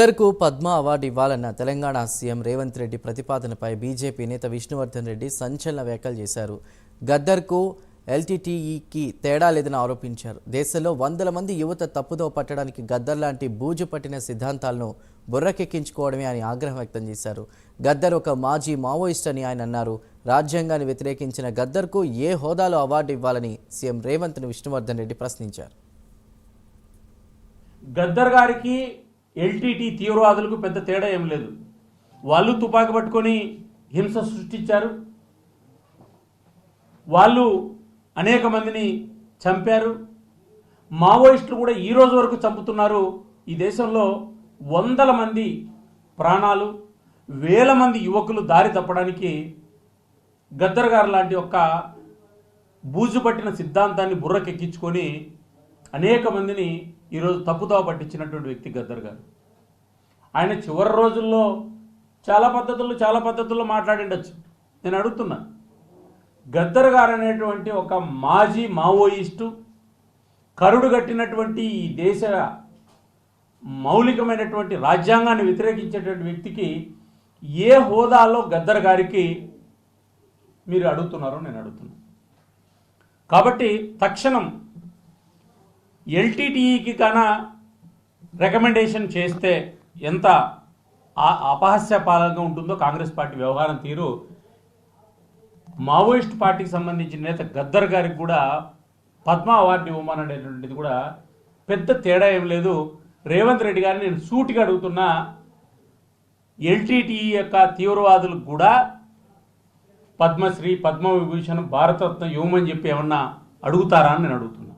ఇద్దరుకు Padma award ఇవ్వాలన్న Telangana CM Revanth Reddy ప్రతిపాదనపై BJP నేత విష్ణువర్ధన్ రెడ్డి సంచలన వ్యాఖ్యలు చేశారు. గద్దర్కు ఎల్టీటీఈకి తేడా లేదని ఆరోపించారు. దేశంలో వందల మంది యువత తప్పుదో పట్టడానికి గద్దర్ లాంటి బూజు పట్టిన సిద్ధాంతాలను బుర్రకెక్కించుకోవడమే అని ఆగ్రహం వ్యక్తం చేశారు. గద్దర్ ఒక మాజీ మావోయిస్ట్ అని ఆయన అన్నారు. రాజ్యాంగాన్ని వ్యతిరేకించిన గద్దర్కు ఏ హోదాలో అవార్డు ఇవ్వాలని సీఎం రేవంత్ను విష్ణువర్ధన్ రెడ్డి ప్రశ్నించారు. గద్దర్ గారికి ఎల్టీటీ తీవ్రవాదులకు పెద్ద తేడా ఏం లేదు. వాళ్ళు తుపాకీ పట్టుకొని హింస సృష్టించారు. వాళ్ళు అనేక మందిని చంపారు. మావోయిస్టులు కూడా ఈ రోజు వరకు చంపుతున్నారు. ఈ దేశంలో వందల మంది ప్రాణాలు వేల మంది యువకులు దారి తప్పడానికి గద్దర్ గారు లాంటి ఒక బూజు పట్టిన సిద్ధాంతాన్ని బుర్రకెక్కించుకొని అనేక మందిని ఈరోజు తప్పుతో పట్టించినటువంటి వ్యక్తి గద్దర్ గారు. ఆయన చివరి రోజుల్లో చాలా పద్ధతుల్లో చాలా పద్ధతుల్లో మాట్లాడిండొచ్చు. నేను అడుగుతున్నా గద్దర్ గారు అనేటువంటి ఒక మాజీ మావోయిస్టు కరుడు కట్టినటువంటి ఈ దేశ మౌలికమైనటువంటి రాజ్యాంగాన్ని వ్యతిరేకించేటువంటి వ్యక్తికి ఏ హోదాలో గద్దర్ గారికి మీరు అడుగుతున్నారో నేను అడుగుతున్నాను కాబట్టి తక్షణం ఎల్టీటీఈకి కన రికమెండేషన్ చేస్తే ఎంత ఆ- అపహాస్యపాలంగా ఉంటుందో కాంగ్రెస్ పార్టీ వ్యవహారం తీరు. మావోయిస్ట్ పార్టీకి సంబంధించిన నేత గద్దర్ గారికి కూడా పద్మ అవార్డు ఇవ్వమనేటువంటిది కూడా పెద్ద తేడా ఏం లేదు. రేవంత్ రెడ్డి గారిని నేను సూటిగా అడుగుతున్నా ఎల్టీటీ యొక్క తీవ్రవాదులకు కూడా పద్మశ్రీ పద్మ విభూషణ్ భారతరత్న ఇవ్వమని చెప్పి ఏమన్నా అడుగుతారా అని నేను అడుగుతున్నాను